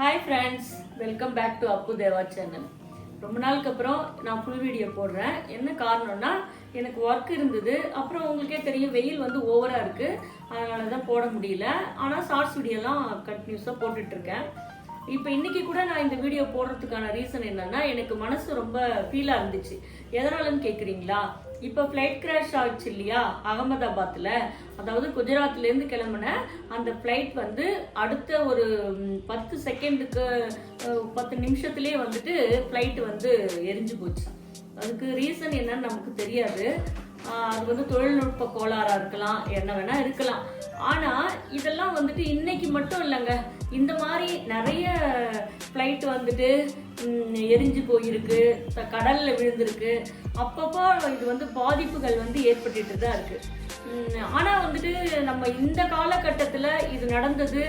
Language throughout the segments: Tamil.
Hi friends welcome back to Appu Deva channel ரொம்ப நாளுக்கு அப்புறம் நான் ஃபுல் வீடியோ போடுறேன். என்ன காரணம்னா எனக்கு ஒர்க் இருந்தது. அப்புறம் உங்களுக்கே தெரியும் வெயில் வந்து ஓவராக இருக்குது அதனால தான் போட முடியல. ஆனால் ஷார்ட்ஸ் வீடியோலாம் கண்டினியூஸாக போட்டுட்ருக்கேன் இப்போ இன்னைக்கு கூட நான் இந்த வீடியோ போடுறதுக்கான ரீசன் என்னன்னா எனக்கு மனசு ரொம்ப ஃபீலாக இருந்துச்சு. எதனாலன்னு கேட்குறீங்களா இப்போ ஃப்ளைட் கிராஷ் ஆச்சு இல்லையா? அகமதாபாத்தில் அதாவது குஜராத்லேருந்து கிளம்புன அந்த ஃப்ளைட் வந்து அடுத்த ஒரு பத்து செகண்டுக்கு பத்து நிமிஷத்துலேயே வந்துட்டு ஃப்ளைட் வந்து எரிஞ்சு போச்சு. அதுக்கு ரீசன் என்னன்னு நமக்கு தெரியாது. அது வந்து தொழில்நுட்ப கோளாறாக இருக்கலாம் என்ன வேணால் இருக்கலாம். ஆனால் இதெல்லாம் வந்துட்டு இன்னைக்கு மட்டும் இல்லைங்க. இந்த மாதிரி நிறைய ஃப்ளைட் வந்துட்டு எரிஞ்சு போயிருக்கு கடலில் விழுந்திருக்கு. அப்பப்போ இது வந்து பாதிப்புகள் வந்து ஏற்பட்டுட்டு தான் இருக்குது ஆனால் வந்துட்டு நம்ம இந்த காலகட்டத்தில் இது நடந்தது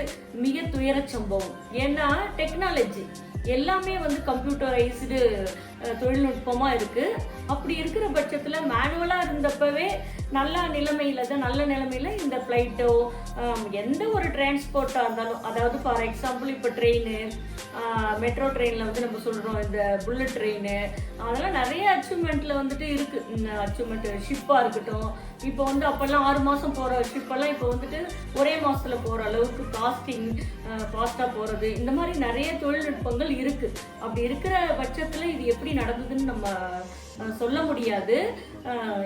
மிக துயர சம்பவம். ஏன்னா டெக்னாலஜி எல்லாமே வந்து கம்ப்யூட்டரைஸ்டு தொழில்நுட்பமாக இருக்குது அப்படி இருக்கிற பட்சத்தில் மேனுவலாக இருந்தப்பவே நல்ல நிலைமையில் தான் நல்ல நிலைமையில் இந்த ஃப்ளைட்டோ எந்த ஒரு டிரான்ஸ்போர்ட்டாக இருந்தாலும் அதாவது ஃபார் எக்ஸாம்பிள் இப்போ ட்ரெயின் மெட்ரோ ட்ரெயினில் வந்து நம்ம சொல்கிறோம் இந்த புல்லட் ட்ரெயின் அதெல்லாம் நிறைய அச்சீவ்மெண்ட்டில் வந்துட்டு இருக்கு. அச்சீவ்மெண்ட் ஷிப்பாக இருக்கட்டும் இப்போ வந்து அப்போல்லாம் ஆறு மாதம் போகிற ட்ரிப்பெல்லாம் இப்போ வந்துட்டு ஒரே மாதத்தில் போகிற அளவுக்கு காஸ்டிங் ஃபாஸ்ட்டாக போகிறது இந்த மாதிரி நிறைய தொழில்நுட்பங்கள் இருக்குது அப்படி இருக்கிற பட்சத்தில் இது எப்படி நடந்ததுன்னு நம்ம சொல்ல முடியாது.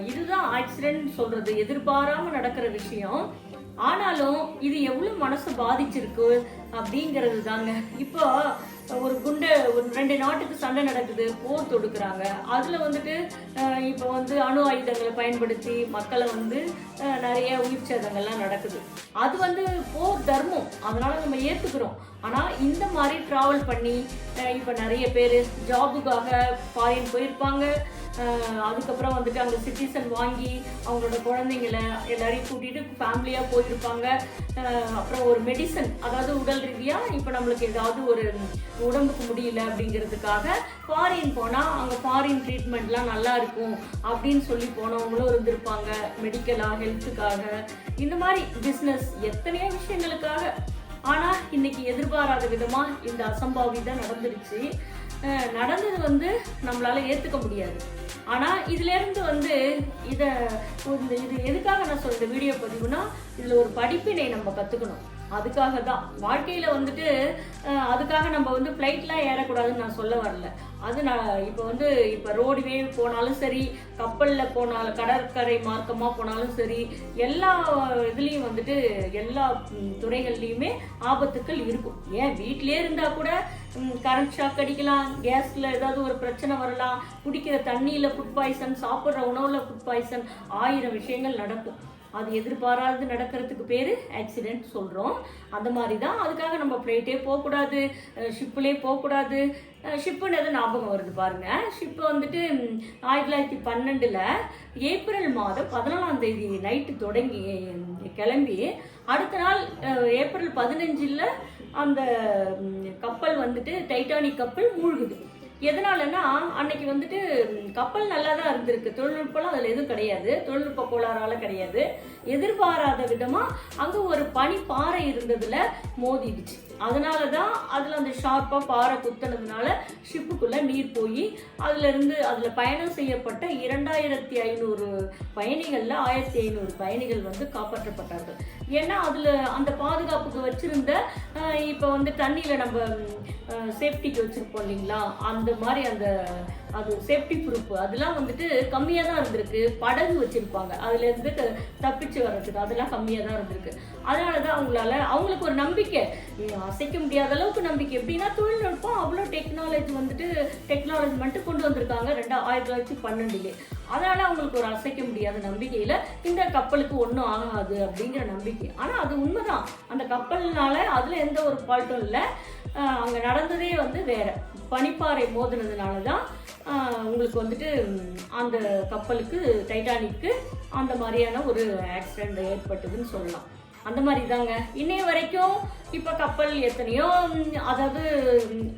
இதுதான் ஆக்சிடென்ட் சொல்கிறது எதிர்பாராமல் நடக்கிற விஷயம். ஆனாலும் இது எவ்வளவு மனசு பாதிச்சிருக்கு அப்படிங்கிறது தாங்க இப்போ ஒரு குண்டு ஒரு ரெண்டு நாட்டுக்கு சண்டை நடக்குது போர் தொடுக்குறாங்க. அதுல வந்துட்டு இப்போ வந்து அணு ஆயுதங்களை பயன்படுத்தி மக்களை வந்து நிறைய உயிர் சேதங்கள்லாம் நடக்குது. அது வந்து போர் தர்மம். அதனால நம்ம ஏத்துக்கிறோம். ஆனா இந்த மாதிரி டிராவல் பண்ணி இப்போ நிறைய பேர் ஜாபுக்காக ஃபாரின் போயிருப்பாங்க. அதுக்கப்புறம் வந்துட்டு அங்கே சிட்டிசன் வாங்கி அவங்களோட குழந்தைங்கள எல்லாரையும் கூட்டிட்டு ஃபேமிலியாக போயிருப்பாங்க. அப்புறம் ஒரு மெடிசன் அதாவது உடல் ரீதியாக இப்போ நம்மளுக்கு ஏதாவது ஒரு உடம்புக்கு முடியல அப்படிங்கிறதுக்காக ஃபாரின் போனால் அங்கே ஃபாரின் ட்ரீட்மெண்ட்லாம் நல்லா இருக்கும் அப்படின்னு சொல்லி போனவங்களும் இருந்திருப்பாங்க. மெடிக்கலாக ஹெல்த்துக்காக இந்த மாதிரி பிஸ்னஸ் எத்தனையோ விஷயங்களுக்காக. ஆனால் இன்னைக்கு எதிர்பாராத விதமாக இந்த அசம்பாவிதம் நடந்துருச்சு நடந்தது வந்து நம்மளால ஏற்றுக்க முடியாது. ஆனால் இதுலேருந்து வந்து இதை இந்த இது எதுக்காக நான் சொல்கிற வீடியோ பதிவுனா இதில் ஒரு படிப்பினை நம்ம கற்றுக்கணும் அதுக்காக தான் வாழ்க்கையில் வந்துட்டு அதுக்காக நம்ம வந்து ஃப்ளைட்லாம் ஏறக்கூடாதுன்னு நான் சொல்ல வரல. அது நான் இப்போ வந்து இப்போ ரோடுவே போனாலும் சரி கப்பலில் போனாலும் கடற்கரை மார்க்கமாக போனாலும் சரி எல்லா இதுலேயும் வந்துட்டு எல்லா துறைகள்லேயுமே ஆபத்துக்கள் இருக்கும். ஏன்? வீட்டிலே இருந்தால் கூட கரண்ட் ஷாக் அடிக்கலாம் கேஸில் ஏதாவது ஒரு பிரச்சனை வரலாம் குடிக்கிற தண்ணியில் ஃபுட் பாய்சன் சாப்பிட்ற உணவில் ஃபுட் பாய்சன் ஆயிரம் விஷயங்கள் நடக்கும். அது எதிர்பாராது நடக்கிறதுக்கு பேர் ஆக்சிடென்ட் சொல்கிறோம் அந்த மாதிரி தான் அதுக்காக நம்ம ஃப்ளைட்டே போகக்கூடாது ஷிப்பிலே போகக்கூடாது. ஷிப்புன்னு ஞாபகம் வருது பாருங்க. ஷிப்பு வந்துட்டு ஆயிரத்தி தொள்ளாயிரத்தி பன்னெண்டில் ஏப்ரல் மாதம் பதினாலாம் தேதி நைட்டு தொடங்கி கிளம்பி அடுத்த நாள் ஏப்ரல் பதினஞ்சில் அந்த கப்பல் வந்துட்டு டைட்டானிக் கப்பல் மூழ்குது. எதனாலன்னா அன்னைக்கு வந்துட்டு கப்பல் நல்லா தான் இருந்திருக்கு. தொழில்நுட்பம்லாம் அதில் எதுவும் கிடையாது. தொழில்நுட்ப கோளாறால கிடையாது. எதிர்பாராத விதமாக அங்கே ஒரு பனி பாறை இருந்ததில் மோதிடுச்சு. அதனால தான் அதில் அந்த ஷார்ப்பாக பாறை குத்துனதுனால ஷிப்புக்குள்ளே நீர் போய் அதிலிருந்து அதில் பயணம் செய்யப்பட்ட இரண்டாயிரத்தி ஐநூறு பயணிகளில் ஆயிரத்தி ஐநூறு பயணிகள் வந்து காப்பாற்றப்பட்டார்கள். ஏன்னா அதில் அந்த பாதுகாப்புக்கு வச்சுருந்த இப்போ வந்து தண்ணியில் நம்ம சேஃப்டிக்கு வச்சுருப்போம் இல்லைங்களா? அந்த மாதிரி அந்த அது சேஃப்டி ப்ரூஃப் அதெல்லாம் வந்துட்டு கம்மியாக தான் இருந்திருக்கு. படகு வச்சுருப்பாங்க. அதுலேருந்து தப்பிச்சு வர்றதுக்கு அதெல்லாம் கம்மியாக தான் இருந்திருக்கு. அதனால தான் அவங்களால அவங்களுக்கு ஒரு நம்பிக்கை. அசைக்க முடியாத அளவுக்கு நம்பிக்கை. எப்படின்னா தொழில்நுட்பம் அவ்வளோ டெக்னாலஜி வந்துட்டு டெக்னாலஜி மட்டும் கொண்டு வந்திருக்காங்க. ரெண்டு ஆயிரத்தி தொள்ளாயிரத்தி பன்னெண்டுலே. அதனால் அவங்களுக்கு ஒரு அசைக்க முடியாத நம்பிக்கையில் இந்த கப்பலுக்கு ஒன்றும் ஆகாது அப்படிங்கிற நம்பிக்கை. ஆனால் அது உண்மைதான். அந்த கப்பல்னால அதில் எந்த ஒரு ஃபால்ட்டும் இல்லை. அங்கே நடந்ததே வந்து வேறு. பனிப்பாறை மோதினதுனால தான் உங்களுக்கு வந்துட்டு அந்த கப்பலுக்கு டைட்டானிக்கு அந்த மாதிரியான ஒரு ஆக்சிடெண்ட் ஏற்பட்டதுன்னு சொல்லலாம். அந்த மாதிரி தாங்க இன்னைய வரைக்கும் இப்போ கப்பல் எத்தனையோ அதாவது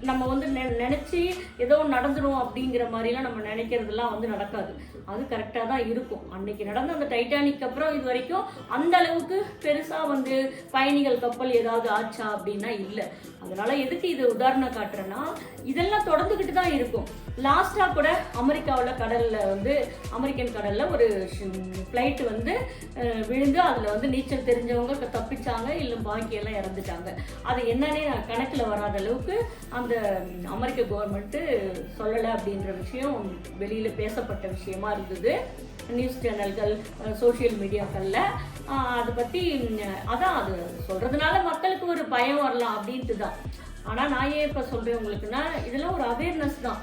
நம்ம வந்து நெ நினச்சி ஏதோ நடந்துடும் அப்படிங்கிற மாதிரிலாம் நம்ம நினைக்கிறதுலாம் வந்து நடக்காது. அது கரெக்டாக தான் இருக்கும். அன்னைக்கு நடந்த அந்த டைட்டானிக் அப்புறம் இது வரைக்கும் அந்த அளவுக்கு பெருசாக வந்து பயணிகள் கப்பல் ஏதாவது ஆச்சா அப்படின்னா இல்லை. அதனால எதுக்கு இது உதாரணம் காட்டுறேன்னா இதெல்லாம் தொடர்ந்துக்கிட்டு தான் இருக்கும். லாஸ்ட்டாக கூட அமெரிக்காவில் கடலில் வந்து அமெரிக்கன் கடலில் ஒரு ஃப்ளைட் வந்து விழுந்து அதில் வந்து நீச்சல் தெரிஞ்சவங்க தப்பிச்சாங்க இல்லை பாக்கியெல்லாம் இறந்துட்டாங்க. அது என்னன்னே நான் கணக்கில் வராத அளவுக்கு அந்த அமெரிக்க கவர்மெண்ட்டு சொல்லலை அப்படின்ற விஷயம் வெளியில் பேசப்பட்ட விஷயமா இருந்தது. நியூஸ் சேனல்கள் சோஷியல் மீடியாக்களில் அதை பற்றி அதான் அது சொல்கிறதுனால மக்களுக்கு ஒரு பயம் வரலாம் அப்படின்ட்டு தான் ஆனால் நான் ஏன் இப்போ சொல்கிறேன் உங்களுக்குன்னா இதெல்லாம் ஒரு அவேர்னஸ் தான்.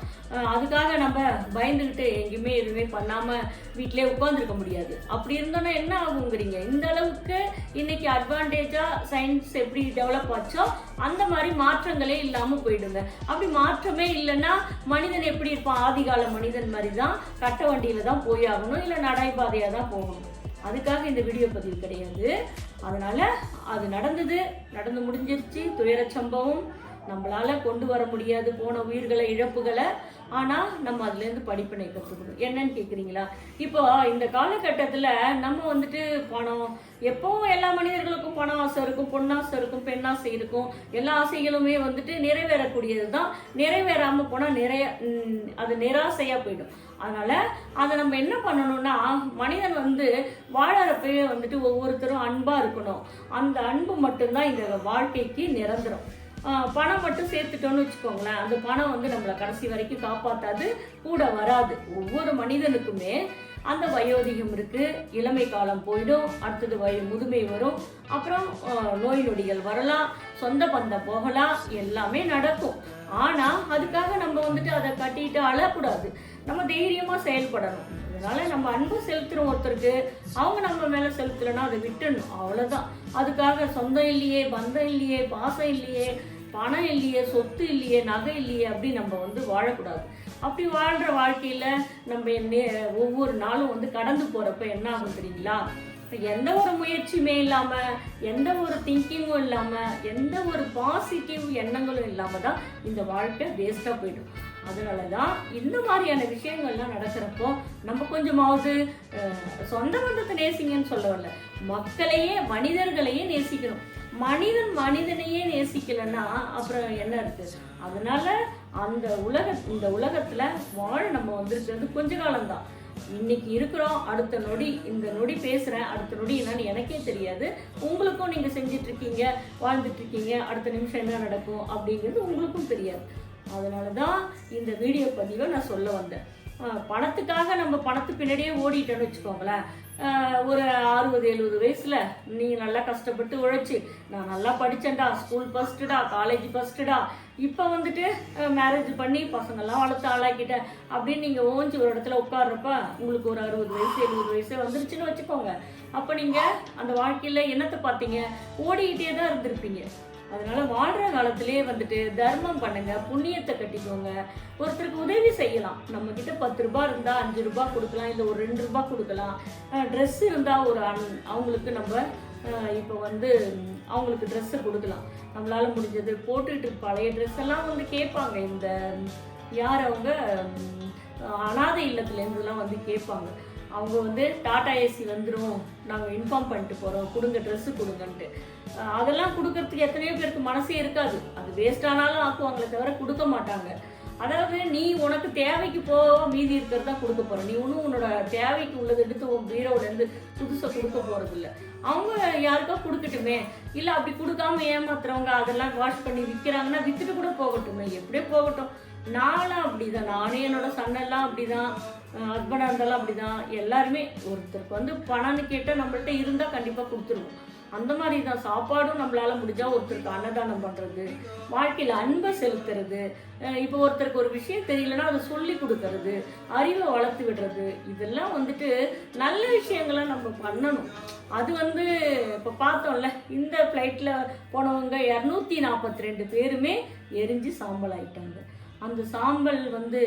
அதுக்காக நம்ம பயந்துக்கிட்டு எங்கேயுமே எதுவுமே பண்ணாமல் வீட்டிலே உட்காந்துருக்க முடியாது. அப்படி இருந்தோன்னா என்ன ஆகுங்கிறீங்க? இந்த அளவுக்கு இன்னைக்கு அட்வான்டேஜாக சயின்ஸ் எப்படி டெவலப் ஆச்சோ அந்த மாதிரி மாற்றங்களே இல்லாமல் போயிடுங்க. அப்படி மாற்றமே இல்லைன்னா மனிதன் எப்படி இருப்பான்? ஆதிகால மனிதன் மாதிரி தான் கட்ட வண்டியில் தான் போய் ஆகணும் இல்லை நடைபாதையாக தான் போகணும். அதுக்காக இந்த வீடியோ பதிவு கிடையாது. அதனால் அது நடந்தது நடந்து முடிஞ்சிருச்சு. துயர சம்பவம். நம்மளால கொண்டு வர முடியாது போன உயிர்களை இழப்புகளை. ஆனால் நம்ம அதுலேருந்து படிப்பினை கற்றுக்கணும் என்னன்னு கேட்குறீங்களா இப்போ இந்த காலகட்டத்தில் நம்ம வந்துட்டு பணம் எப்பவும் எல்லா மனிதர்களுக்கும் பணம் ஆசை இருக்கும் பொண்ணாசை இருக்கும் பெண்ணாசை இருக்கும் எல்லா ஆசைகளுமே வந்துட்டு நிறைவேறக்கூடியது தான். நிறைவேறாமல் போனால் நிறைய அது நிராசையாக போயிடும். அதனால் அதை நம்ம என்ன பண்ணணும்னா மனிதன் வந்து வாழறப்பவே வந்துட்டு ஒவ்வொருத்தரும் அன்பாக இருக்கணும். அந்த அன்பு மட்டும்தான் இந்த வாழ்க்கைக்கு நிரந்தரம். பணம் மட்டும் சேர்த்துட்டோம்னு வச்சுக்கோங்களேன். அந்த பணம் வந்து நம்மளை கடைசி வரைக்கும் காப்பாற்றாது கூட வராது. ஒவ்வொரு மனிதனுக்குமே அந்த வயோதிகம் இருக்கு. இளமை காலம் போயிடும் அடுத்தது வய முதுமை வரும். அப்புறம் நோய் நொடிகள் வரலாம் சொந்த பந்தம் போகலாம் எல்லாமே நடக்கும். ஆனா அதுக்காக நம்ம வந்துட்டு அதை கட்டிட்டு அழக்கூடாது. நம்ம தைரியமா செயல்படணும். அதனால நம்ம அன்பு செலுத்துறோம் ஒருத்தருக்கு. அவங்க நம்ம மேல செலுத்தலைன்னா அதை விட்டுடணும். அவ்வளவுதான். அதுக்காக சொந்தம் இல்லையே பந்தம் இல்லையே பாசம் இல்லையே பணம் இல்லையே சொத்து இல்லையே நகை இல்லையே அப்படி நம்ம வந்து வாழக்கூடாது. அப்படி வாழ்கிற வாழ்க்கையில் நம்ம நே- ஒவ்வொரு நாளும் வந்து கடந்து போகிறப்ப என்ன ஆகும் தெரியுங்களா? எந்த ஒரு முயற்சியுமே இல்லாமல் எந்த ஒரு திங்கிங்கும் இல்லாமல் எந்த ஒரு பாசிட்டிவ் எண்ணங்களும் இல்லாமல் தான் இந்த வாழ்க்கை வேஸ்ட்டாக போயிடும். அதனால தான் இந்த மாதிரியான விஷயங்கள்லாம் நடக்கிறப்போ நம்ம கொஞ்சமாவது சொந்த பந்தத்தை நேசிங்கன்னு சொல்ல வரல. மக்களையே மனிதர்களையே நேசிக்கணும். மனிதன் மனிதனையே நேசிக்கலைன்னா அப்புறம் என்ன இருக்கு? அதனால அந்த உலக இந்த உலகத்துல வாழ நம்ம வந்திருக்கிறது கொஞ்ச காலம்தான். இன்னைக்கு இருக்கிறோம் அடுத்த நொடி இந்த நொடி பேசுறேன் அடுத்த நொடி என்னன்னு எனக்கே தெரியாது. உங்களுக்கும் நீங்க செஞ்சுட்டு இருக்கீங்க வாழ்ந்துட்டு இருக்கீங்க அடுத்த நிமிஷம் என்ன நடக்கும் அப்படிங்கிறது உங்களுக்கும் தெரியாது. அதனால தான் இந்த வீடியோ பதிவை நான் சொல்ல வந்தேன். பணத்துக்காக நம்ம பணத்து பின்னாடியே ஓடிட்டோன்னு வச்சுக்கோங்களேன். ஒரு அறுபது எழுபது வயசில் நீ நல்லா கஷ்டப்பட்டு உழைச்சி நான் நல்லா படிச்சேன்டா ஸ்கூல் ஃபஸ்ட்டுடா காலேஜ் ஃபஸ்ட்டுடா இப்போ வந்துட்டு மேரேஜ் பண்ணி பசங்கெல்லாம் வளர்த்து ஆளாக்கிட்டேன் அப்படின்னு நீங்கள் ஓஞ்சி ஒரு இடத்துல உட்காடுறப்ப உங்களுக்கு ஒரு அறுபது வயசு எழுபது வயசு வந்துருச்சுன்னு வச்சுக்கோங்க. அப்போ நீங்கள் அந்த வாழ்க்கையில் என்னத்தை பார்த்தீங்க? ஓடிக்கிட்டே தான் இருந்திருப்பீங்க. அதனால வாழ்ற காலத்திலே வந்துட்டு தர்மம் பண்ணுங்க புண்ணியத்தை கட்டிக்கோங்க. ஒருத்தருக்கு உதவி செய்யலாம். நம்ம கிட்ட பத்து ரூபாய் இருந்தா அஞ்சு ரூபாய் கொடுக்கலாம் இல்லை ஒரு ரெண்டு ரூபாய் கொடுக்கலாம். ட்ரெஸ் இருந்தா ஒரு அன்- அவங்களுக்கு நம்ம இப்போ வந்து அவங்களுக்கு ட்ரெஸ்ஸை கொடுக்கலாம். நம்மளால முடிஞ்சது போட்டுட்டு பழைய ட்ரெஸ் எல்லாம் வந்து கேட்பாங்க. இந்த யார் அவங்க அனாதை இல்லத்துலேருந்துலாம் வந்து கேட்பாங்க. அவங்க வந்து டாடா ஏசி வந்துடும் நாங்கள் இன்ஃபார்ம் பண்ணிட்டு போகிறோம் கொடுங்க ட்ரெஸ்ஸு கொடுங்கன்ட்டு. அதெல்லாம் கொடுக்கறதுக்கு எத்தனையோ பேருக்கு மனசே இருக்காது. அது வேஸ்ட் ஆனாலும் ஆக்குவாங்களே தவிர கொடுக்க மாட்டாங்க. அதாவது நீ உனக்கு தேவைக்கு போக மீதி இருக்கிறது தான் கொடுக்க போகிற நீ ஒன்றும் உன்னோட தேவைக்கு உள்ளது எடுத்து உன் பீரோல இருந்து புதுசாக கொடுக்க போகிறது இல்லை அவங்க யாருக்கோ கொடுக்கட்டுமே. இல்லை அப்படி கொடுக்காம ஏமாத்துறவங்க அதெல்லாம் வாஷ் பண்ணி விற்கிறாங்கன்னா விற்றுட்டு கூட போகட்டுமே. எப்படியே போகட்டும். நானும் அப்படிதான். நானே என்னோட சன்னெல்லாம் அப்படிதான். ஹஸ்பண்டாக இருந்தாலும் அப்படிதான். எல்லாருமே ஒருத்தருக்கு வந்து பணம்னு கேட்டால் நம்மள்கிட்ட இருந்தால் கண்டிப்பாக கொடுத்துருவோம். அந்த மாதிரி தான் சாப்பாடும் நம்மளால் முடிஞ்சால் ஒருத்தருக்கு அன்னதானம் பண்ணுறது வாழ்க்கையில் அன்பை செலுத்துறது இப்போ ஒருத்தருக்கு ஒரு விஷயம் தெரியலன்னா அதை சொல்லி கொடுக்கறது அறிவை வளர்த்து விடுறது இதெல்லாம் வந்துட்டு நல்ல விஷயங்களை நம்ம பண்ணணும். அது வந்து இப்போ பார்த்தோம்ல இந்த ஃப்ளைட்டில் போனவங்க இரநூத்தி நாற்பத்தி ரெண்டு பேருமே எரிஞ்சு சாம்பல் ஆயிட்டாங்க அந்த சாம்பல் வந்து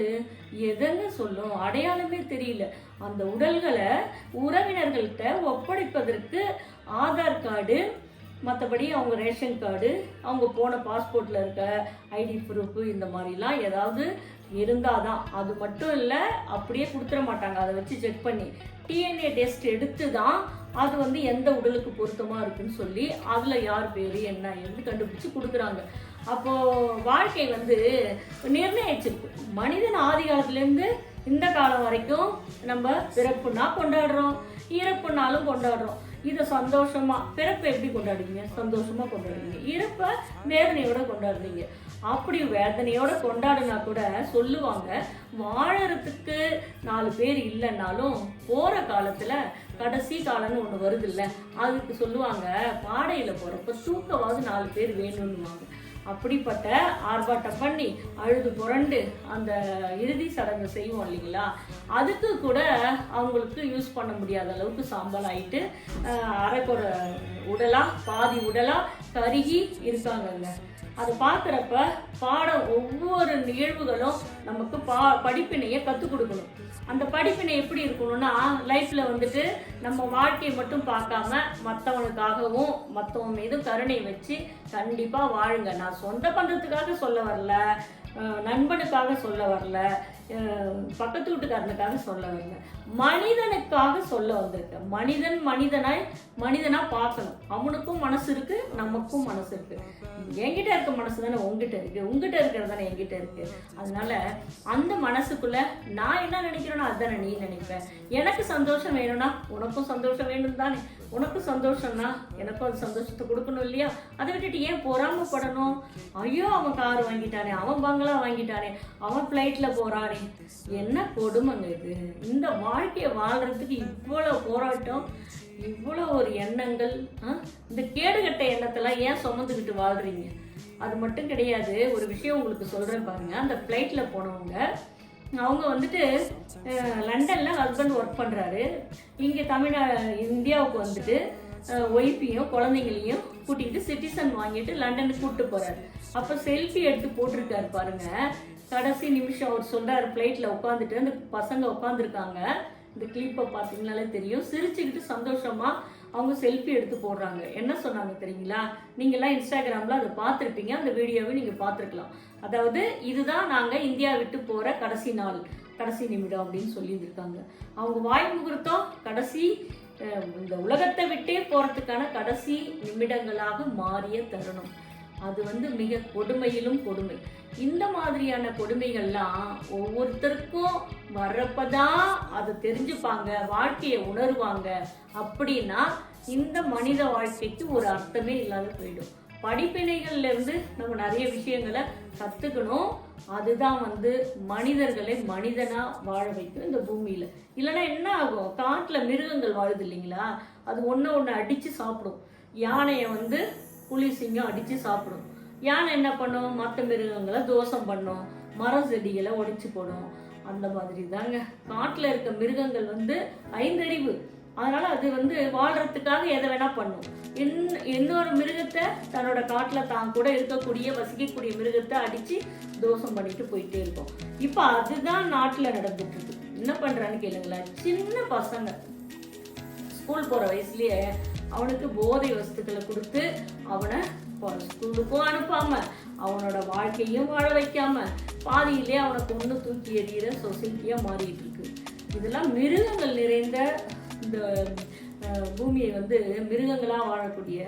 எதங்க சொல்லும்? அடையாளமே தெரியல. அந்த உடல்களை உறவினர்கள்ட்ட ஒப்படைப்பதற்கு ஆதார் கார்டு மற்றபடி அவங்க ரேஷன் கார்டு அவங்க போன பாஸ்போர்ட்டில் இருக்க ஐடி ப்ரூஃபு இந்த மாதிரிலாம் ஏதாவது இருந்தால் தான் அது மட்டும் இல்லை அப்படியே கொடுத்துட மாட்டாங்க. அதை வச்சு செக் பண்ணி. டிஎன்ஏ டெஸ்ட் எடுத்து தான் அது வந்து எந்த உடலுக்கு பொருத்தமாக இருக்குன்னு சொல்லி அதில் யார் பேர் என்ன என்று கண்டுபிடிச்சி கொடுக்குறாங்க. அப்போது வாழ்க்கை வந்து நிர்ணயிச்சிருக்கு. மனிதன் ஆதி காலத்துலேருந்து இந்த காலம் வரைக்கும் நம்ம பிறப்புனா கொண்டாடுறோம். இறப்புனாலும் கொண்டாடுறோம். இதை சந்தோஷமாக பிறப்பை எப்படி கொண்டாடுவீங்க? சந்தோஷமாக கொண்டாடுவீங்க. இறப்பை வேதனையோட கொண்டாடுவீங்க அப்படி வேதனையோட கொண்டாடினா கூட சொல்லுவாங்க வாழறதுக்கு நாலு பேர் இல்லைன்னாலும் போற காலத்துல கடைசி காலம்னு ஒன்று வருது இல்ல அதுக்கு சொல்லுவாங்க பாடையில போறப்ப தூக்கவாவது நாலு பேர் வேணும்னுவாங்க. அப்படிப்பட்ட ஆர்ப்பாட்டம் பண்ணி அழுது புரண்டு அந்த இறுதி சடங்கு செய்வோம் இல்லைங்களா அதுக்கு கூட அவங்களுக்கு யூஸ் பண்ண முடியாத அளவுக்கு சாம்பல் ஆயிட்டு அரைக்குற உடலா பாதி உடலா கருகி இருக்காங்கங்க. அதை பார்க்குறப்ப பாடம் ஒவ்வொரு நிகழ்வுகளும் நமக்கு பா படிப்பினையை கற்றுக் கொடுக்கணும். அந்த படிப்பினை எப்படி இருக்கணும்னா லைஃப்பில் வந்துட்டு நம்ம வாழ்க்கையை மட்டும் பார்க்காம மற்றவனுக்காகவும் மற்றவன் மீதும் கருணை வச்சு கண்டிப்பாக வாழுங்க. நான் சொந்த பந்தத்துக்காக சொல்ல வரல நண்பனுக்காக சொல்ல வரல பக்கத்து வீட்டுக்காரனுக்காக சொல்ல வரல. மனிதனுக்காக சொல்ல வந்திருக்கேன். மனிதன் மனிதனாய் மனிதனா பார்க்கணும். அவனுக்கும் மனசு இருக்கு நமக்கும் மனசு இருக்கு. என்கிட்ட இருக்க மனசு தானே உங்ககிட்ட இருக்கு. உங்ககிட்ட இருக்கிறது தானே என்கிட்ட இருக்கு. அதனால அந்த மனசுக்குள்ள நான் என்ன நினைக்கிறேனோ அதுதானே நீ நினைப்பேன் எனக்கு சந்தோஷம் வேணும்னா உனக்கும் சந்தோஷம் வேணும் தானே. உனக்கும் சந்தோஷம்னா எனக்கும் அது சந்தோஷத்தை கொடுக்கணும் இல்லையா? அதை விட்டுட்டு ஏன் பொறாமப்படணும்? ஐயோ அவன் கார் வாங்கிட்டானே அவன் பங்களா வாங்கிட்டானே அவன் ஃப்ளைட்ல போறானே. என்ன கொடுமைங்க இது? இந்த வாழ்க்கையை வாழ்கிறதுக்கு இவ்வளோ போராட்டம் இவ்வளோ ஒரு எண்ணங்கள் இந்த கேடுகட்ட எண்ணத்தெல்லாம் ஏன் சுமந்துக்கிட்டு வாழ்கிறீங்க அது மட்டும் கிடையாது ஒரு விஷயம் உங்களுக்கு சொல்கிறேன் பாருங்கள் அந்த ஃப்ளைட்டில் போனவங்க அவங்க வந்துட்டு லண்டனில் ஹஸ்பண்ட் ஒர்க் பண்ணுறாரு இங்கே தமிழ்நா இந்தியாவுக்கு வந்துட்டு ஒய்ஃபையும் குழந்தைங்களையும் கூட்டிகிட்டு சிட்டிசன் வாங்கிட்டு லண்டனுக்கு கூப்பிட்டு போறாரு. அப்போ செல்ஃபி எடுத்து போட்டிருக்காரு பாருங்க. கடைசி நிமிஷம் அவர் சொல்றாரு ஃப்ளைட்ல உட்காந்துட்டு அந்த பசங்க உட்காந்துருக்காங்க இந்த கிளிப்பை பார்த்தீங்கனாலே தெரியும். சிரிச்சுக்கிட்டு சந்தோஷமா அவங்க செல்ஃபி எடுத்து போடுறாங்க. என்ன சொன்னாங்க தெரியுங்களா? நீங்கள்லாம் இன்ஸ்டாகிராமில் அதை பார்த்துருப்பீங்க. அந்த வீடியோவை நீங்கள் பார்த்துருக்கலாம். அதாவது இதுதான் நாங்கள் இந்தியா விட்டு போகிற கடைசி நாள் கடைசி நிமிடம் அப்படின்னு சொல்லியிருந்திருக்காங்க. அவங்க வாய் முகூர்த்தம் கடைசி இந்த உலகத்தை விட்டே போகிறதுக்கான கடைசி நிமிடங்களாக மாறிய தருணம். அது வந்து மிக கொடுமையிலும் கொடுமை. இந்த மாதிரியான கொடுமைகள்லாம் ஒவ்வொருத்தருக்கும் வர்றப்பதான் அதை தெரிஞ்சுப்பாங்க வாழ்க்கையை உணருவாங்க அப்படின்னா இந்த மனித வாழ்க்கைக்கு ஒரு அர்த்தமே இல்லாத போயிடும். படிப்பினைகள்ல இருந்து நம்ம நிறைய விஷயங்களை கத்துக்கணும். அதுதான் வந்து மனிதர்களை மனிதனா வாழ வைக்கும் இந்த பூமியில. இல்லைன்னா என்ன ஆகும்? காட்டுல மிருகங்கள் வாழுது இல்லைங்களா? அது ஒன்று ஒன்று அடிச்சு சாப்பிடும். யானையை வந்து புலி சிங்கம் அடிச்சு சாப்பிடும். யானை என்ன பண்ணும்? மற்ற மிருகங்களை தோஷம் பண்ணும். மரம் செடிகளை உடைச்சி போடும். அந்த மாதிரி தாங்க காட்டுல இருக்க மிருகங்கள் வந்து ஐந்தறிவு. அதனால அது வந்து வாழ்றதுக்காக எதை வேணா பண்ணும். இன் இன்னொரு மிருகத்தை தன்னோட காட்டில் தான் கூட இருக்கக்கூடிய வசிக்கக்கூடிய மிருகத்தை அடித்து தோஷம் பண்ணிட்டு போயிட்டே இருக்கும். இப்போ அதுதான் நாட்டில் நடந்துட்டு இருக்கு என்ன பண்ணுறான்னு கேளுங்களேன். சின்ன பசங்க. ஸ்கூல் போகிற வயசுலயே அவனுக்கு போதை வஸ்துக்களை கொடுத்து அவனை ஸ்கூலுக்கும் அனுப்பாம அவனோட வாழ்க்கையும் வாழ வைக்காம பாதியிலே அவனை கொண்டு தூக்கி எறிகிற சொசைட்டியாக மாறிட்டு இருக்கு. இதெல்லாம் மிருகங்கள் நிறைந்த இந்த பூமியை வந்து மிருகங்களாக வாழக்கூடிய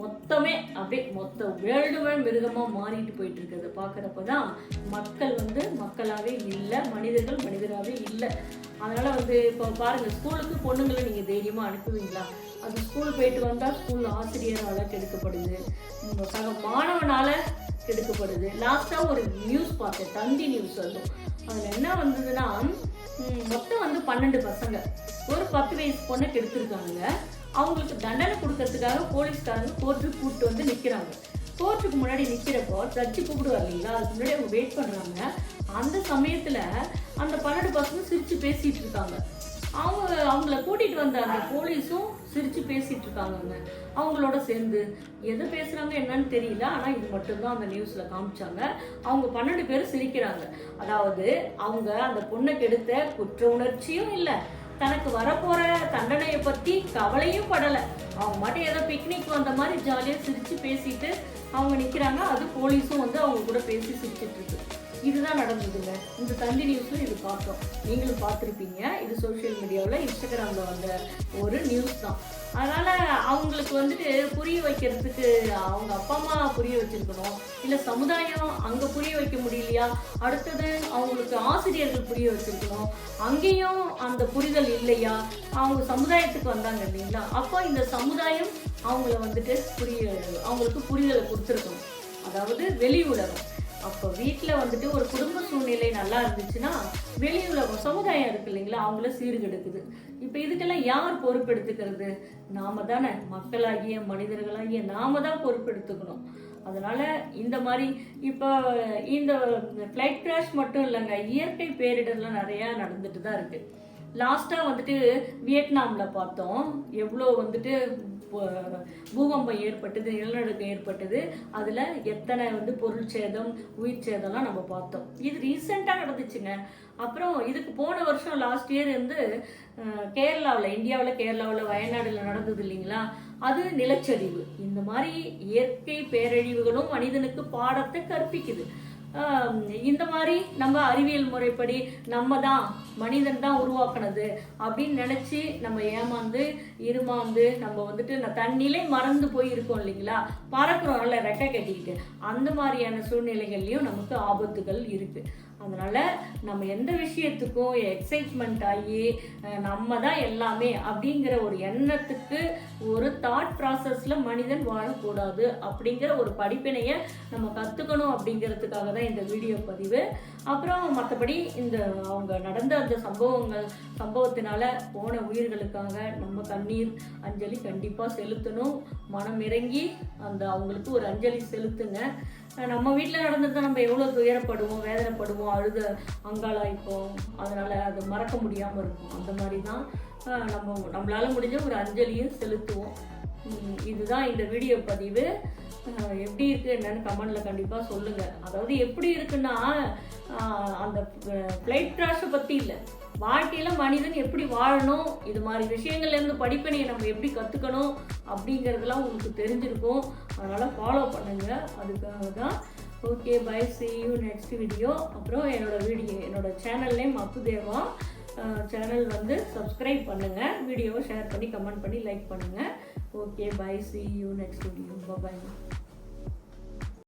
மொத்தமே அப்படியே மொத்த வேர்ல்டுமே மிருகமாக மாறிட்டு போயிட்டு இருக்கிறத பார்க்குறப்ப தான் மக்கள் வந்து மக்களாகவே இல்லை மனிதர்கள் மனிதராகவே இல்லை. அதனால் வந்து இப்போ பாருங்கள் ஸ்கூலுக்கு பொண்ணுங்களை நீங்கள் தைரியமாக அனுப்புவீங்களா? அது ஸ்கூல் போயிட்டு வந்தால் ஸ்கூல் ஆசிரியரால் கெடுக்கப்படுது. உங்க சக கெடுக்கப்படுது. லாஸ்ட்டாக ஒரு நியூஸ் பார்த்தேன் தந்தி நியூஸ் வரும் அதில் என்ன வந்ததுன்னா மொத்தம் வந்து பன்னெண்டு பசங்க. ஒரு பத்து வயசு பொண்ணை கெடுத்திருக்காங்க. அவங்களுக்கு தண்டனை கொடுக்கறதுக்காக போலீஸ்காரங்க கோர்ட்டுக்கு கூப்பிட்டு வந்து நிக்கிறாங்க. கோர்ட்டுக்கு முன்னாடி நிக்கிறப்போ ஜட்ஜி கூப்பிடுவார் இல்லைங்களா? அதுக்கு முன்னாடி அவங்க வெயிட் பண்றாங்க. அந்த சமயத்துல அந்த பன்னெண்டு பசங்க சிரிச்சு பேசிட்டு இருக்காங்க. அவங்க அவங்கள கூட்டிகிட்டு வந்த அந்த போலீஸும் சிரித்து பேசிகிட்டு இருக்காங்கங்க. அவங்களோட சேர்ந்து எதை பேசுகிறாங்க என்னன்னு தெரியல ஆனால் இது மட்டும்தான் அந்த நியூஸில் காமிச்சாங்க. அவங்க பன்னெண்டு பேரும் சிரிக்கிறாங்க. அதாவது அவங்க அந்த பொண்ணை கெடுத்த குற்ற உணர்ச்சியும் இல்லை. தனக்கு வரப்போகிற தண்டனையை பற்றி கவலையும் படலை. அவங்க மட்டும் ஏதோ பிக்னிக் வந்த மாதிரி ஜாலியாக சிரித்து பேசிட்டு அவங்க நிற்கிறாங்க அது போலீஸும் வந்து அவங்க கூட பேசி சிரிச்சிட்டு இருக்கு. இதுதான் நடந்ததுங்க. இந்த தந்தி நியூஸும் இது பார்த்தோம். நீங்களும் பார்த்துருப்பீங்க. இது சோஷியல் மீடியாவில் இன்ஸ்டாகிராமில் வந்த ஒரு நியூஸ் தான். அதனால் அவங்களுக்கு வந்துட்டு புரிய வைக்கிறதுக்கு அவங்க அப்பா அம்மா புரிய வச்சிருக்கணும். இல்லை சமுதாயம் அங்கே புரிய வைக்க முடியலையா? அடுத்தது அவங்களுக்கு ஆசிரியர்கள் புரிய வச்சுருக்கணும். அங்கேயும் அந்த புரிதல் இல்லையா? அவங்க சமுதாயத்துக்கு வந்தாங்க இல்லைங்களா? அப்போ இந்த சமுதாயம் அவங்கள வந்துட்டு புரிய அவங்களுக்கு புரிதலை கொடுத்துருக்கணும். அதாவது வெளி உலகம் அப்போ வீட்டில் வந்துட்டு ஒரு குடும்ப சூழ்நிலை நல்லா இருந்துச்சுன்னா வெளி சமுதாயம் இருக்கு இல்லைங்களா? அவங்கள சீர்கெடுக்குது. இப்போ இதுக்கெல்லாம் யார் பொறுப்பெடுத்துக்கிறது? நாம தானே. மக்களாகிய மனிதர்களாகிய நாம தான் பொறுப்பெடுத்துக்கணும். அதனால் இந்த மாதிரி இப்போ இந்த ஃப்ளைட் கிராஷ் மட்டும் இல்லைங்க இயற்கை பேரிடர்லாம் நிறையா நடந்துட்டு தான் இருக்குது லாஸ்ட்டாக வந்துட்டு வியட்நாமில் பார்த்தோம். எவ்வளோ வந்துட்டு பூகம்பம் ஏற்பட்டது நிலநடுக்கம் ஏற்பட்டது அதில் எத்தனை வந்து பொருள் சேதம் உயிர் சேதம்லாம் நம்ம பார்த்தோம். இது ரீசெண்டாக நடந்துச்சுங்க. அப்புறம் இதுக்கு போன வருஷம் லாஸ்ட் இயர் வந்து கேரளாவில் இந்தியாவில் கேரளாவில் வயநாடில் நடந்தது இல்லைங்களா? அது நிலச்சரிவு. இந்த மாதிரி இயற்கை பேரழிவுகளும் மனிதனுக்கு பாடத்தை கற்பிக்குது. இந்த மாதிரி நம்ம அறிவியல் முறைப்படி நம்ம தான் மனிதன் தான் உருவாக்குனது அப்படின்னு நினச்சி நம்ம ஏமாந்து இருமாந்து நம்ம வந்துட்டு நான் தண்ணியிலே மறந்து போய் இருக்கோம் இல்லைங்களா? பறக்கிறோம்ல ரெக்கை கட்டிக்கிட்டு. அந்த மாதிரியான சூழ்நிலைகள்லையும் நமக்கு ஆபத்துகள் இருக்குது அதனால் நம்ம எந்த விஷயத்துக்கும் எக்ஸைட்மெண்ட் ஆகி நம்ம தான் எல்லாமே அப்படிங்கிற ஒரு எண்ணத்துக்கு ஒரு தாட் ப்ராசஸில் மனிதன் வாழக்கூடாது அப்படிங்கிற ஒரு படிப்பினையை நம்ம கற்றுக்கணும் அப்படிங்கிறதுக்காக தான் இந்த வீடியோ பதிவு. அப்புறம் மற்றபடி இந்த அவங்க நடந்த அந்த சம்பவங்கள் சம்பவத்தினால போன உயிர்களுக்காக நம்ம கண்ணீர் அஞ்சலி கண்டிப்பாக செலுத்தணும். மனம் இறங்கி அந்த அவங்களுக்கு ஒரு அஞ்சலி செலுத்துங்க. நம்ம வீட்டில் நடந்ததை நம்ம எவ்வளோ துயரப்படுவோம் வேதனைப்படுவோம் அழுத அங்காளாய்ப்போம். அதனால் அது மறக்க முடியாமல் இருக்கும் அந்த மாதிரி தான் நம்ம நம்மளால் முடிஞ்ச ஒரு அஞ்சலியும் செலுத்துவோம். இதுதான் இந்த வீடியோ பதிவு. எப்படி இருக்குது என்னன்னு கமெண்டில் கண்டிப்பாக சொல்லுங்கள் அதாவது எப்படி இருக்குன்னா அந்த ஃப்ளைட் கிராஷை பற்றி இல்லை. வாழ்க்கையில் மனிதன் எப்படி வாழணும்? இது மாதிரி விஷயங்கள்லேருந்து படிப்பினையை நம்ம எப்படி கற்றுக்கணும் அப்படிங்கிறதெல்லாம் உங்களுக்கு தெரிஞ்சிருக்கும். அதனால் ஃபாலோ பண்ணுங்கள் அதுக்காக தான் okay bye see you next video அப்புறம் என்னோட வீடியோ என்னோடய சேனல் நேம் அப்புதேவா. சேனல் வந்து சப்ஸ்கிரைப் பண்ணுங்கள் வீடியோவை ஷேர் பண்ணி கமெண்ட் பண்ணி லைக் பண்ணுங்கள் okay bye see you next video bye